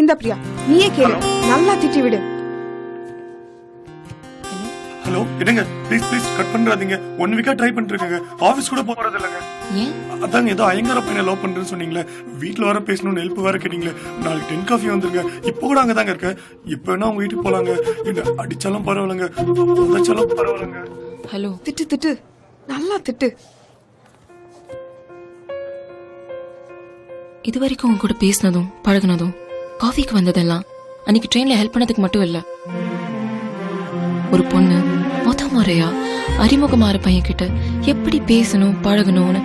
இந்த பிரியா நீயே கேளு. நல்லா திட்டி விடு. ஹலோ என்னங்க? ப்ளீஸ் ப்ளீஸ் கட் பண்றாதீங்க. ஒன் வீக்கா ட்ரை பண்ணிட்டு இருக்கேங்க ஆபீஸ் கூட போறது இல்லைங்க ஏன்? அதாங்க ஏதோ ஐயங்கார பையனை லவ் பண்றேன்னு சொன்னீங்களே. வீட்ல வர பேசணும்னு ஹெல்ப் வேற கேட்டீங்களே. நாளைக்கு டென் காஃபி வந்துருங்க. இப்போ கூட அங்க தாங்க இருக்கேன் இப்போ வேணா உங்க வீட்டுக்கு போலாங்க. என்ன அடிச்சாலும் பரவாயில்லைங்க. உதைச்சாலும் பரவாயில்லைங்க. ஹலோ திட்டு திட்டு. நல்லா திட்டு. இது வரைக்கும் உங்க கூட பேசினதும் பழகுனதும் காஃபிக்கு வந்ததெல்லாம் அன்னைக்கு ட்ரெயின்ல ஹெல்ப் பண்ணதுக்கு மட்டும் இல்ல. ஒரு பொண்ணு முத முறையா அறிமுகமாற பையன் கிட்ட எப்படி பேசணும் பழகணும்னு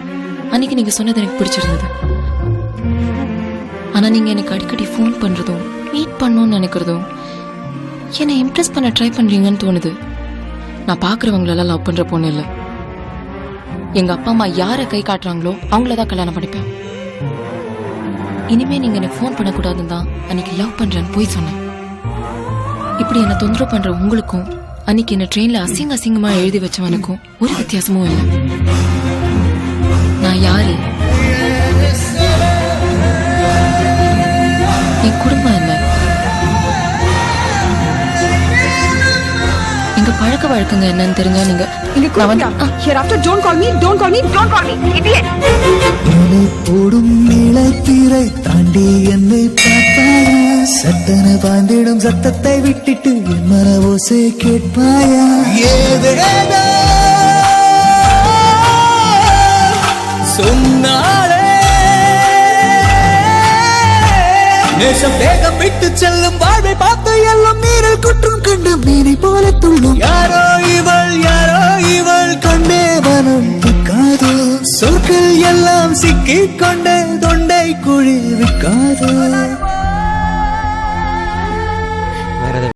அன்னைக்கு நீங்க சொன்னது எனக்கு பிடிச்சிருந்தது. ஆனா நீங்க எனக்கு அடிக்கடி ஃபோன் பண்றதும் மீட் பண்ணணும்னு நினைக்கிறதும் என்னை இம்ப்ரெஸ் பண்ண ட்ரை பண்றீங்கன்னு தோணுது. நான் பாக்குறவங்களெல்லாம் லவ் பண்ற பொண்ணு இல்லை. எங்க அப்பா அம்மா யாரை கை காட்டுறாங்களோ அவங்கள தான் கல்யாணம் பண்ணிப்பேன். இனிமே நீங்க எனக்கு ஃபோன் பண்ணக்கூடாதுன்னு தான் அன்னைக்கு லவ் பண்றேன்னு போய் சொன்னேன். இப்படி என்ன தொந்தரவு பண்ற உங்களுக்கும் அன்னைக்கு என்ன ட்ரெயின்ல அசிங்க அசிங்கமா எழுதி வச்சவனுக்கும் ஒரு வித்தியாசமும் இல்லை. எங்க பழக்க வழக்கங்க என்னன்னு தெரிஞ்சா நீங்க இங்க நான் வந்து- here after don't call me don't call me don't call me idiot இலை போடும் நிலத்தீரை தாண்டி என்னை பார்த்தாயா? சட்டன பாய்ந்திடும் சத்தத்தை விட்டுட்டு என் மன ஓசை கேட்பாயா? ஏதேதோ? சொன்னாலே நேசம் வேகம் விட்டு செல்லும் வாழ்வை பார்த்து எல்லாம் எல்லாம் சிக்கிக் கொண்ட தொண்டை குழி விற்காதோ